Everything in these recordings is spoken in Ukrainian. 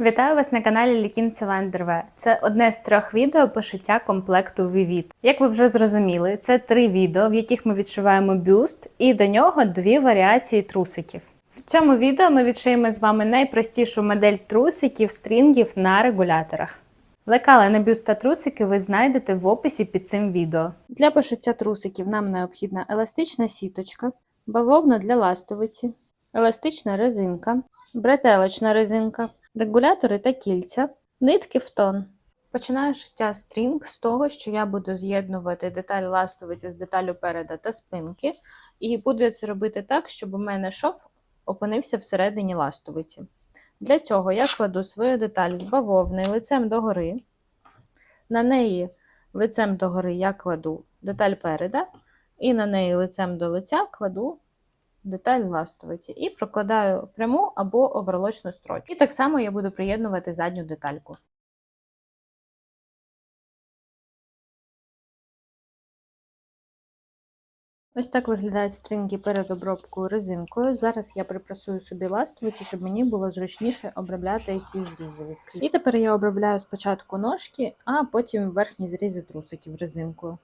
Вітаю вас на каналі Лікінцева НДРВ. Це одне з трьох відео пошиття комплекту Vivid. Як ви вже зрозуміли, це три відео, в яких ми відшиваємо бюст, і до нього дві варіації трусиків. В цьому відео ми відшиємо з вами найпростішу модель трусиків стрінгів на регуляторах. Лекала на бюст та трусики ви знайдете в описі під цим відео. Для пошиття трусиків нам необхідна еластична сіточка, бавовна для ластовиці, еластична резинка, бретелочна резинка, регулятори та кільця, нитки в тон. Починаю шиття стрінг з того, що я буду з'єднувати деталь ластовиці з деталю переда та спинки, і буду я це робити так, щоб у мене шов опинився всередині ластовиці. Для цього я кладу свою деталь з бавовни лицем догори. На неї лицем догори я кладу деталь переда, і на неї лицем до лиця кладу деталь ластовиці і прокладаю пряму або оверлочну строчку. І так само я буду приєднувати задню детальку. Ось так виглядають стрінги перед обробкою резинкою. Зараз я припрасую собі ластовицю, щоб мені було зручніше обробляти ці зрізи від кліпки. І тепер я обробляю спочатку ножки, а потім верхні зрізи трусиків резинкою.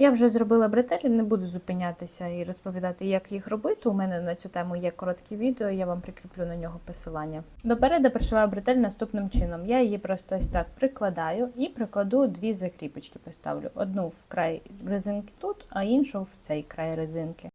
Я вже зробила бретелі, не буду зупинятися і розповідати, як їх робити. У мене на цю тему є коротке відео, я вам прикріплю на нього посилання. Допереду пришиваю бретель наступним чином. Я її просто ось так прикладаю і прикладу дві закріпочки, поставлю. Одну в край резинки тут, а іншу в цей край резинки.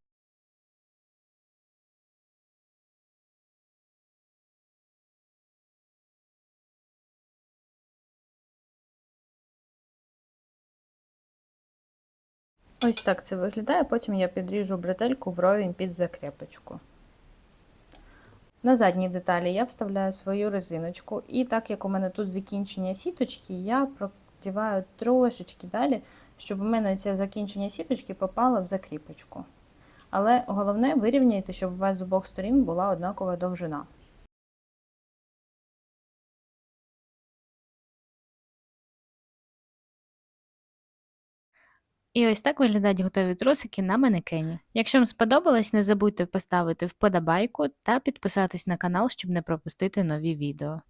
Ось так це виглядає, потім я підріжу бретельку вровень під закріпочку. На задній деталі я вставляю свою резиночку, і так як у мене тут закінчення сіточки, я продіваю трошечки далі, щоб у мене це закінчення сіточки попало в закріпочку. Але головне вирівняйте, щоб у вас з обох сторін була однакова довжина. І ось так виглядають готові трусики на манекені. Якщо вам сподобалось, не забудьте поставити вподобайку та підписатись на канал, щоб не пропустити нові відео.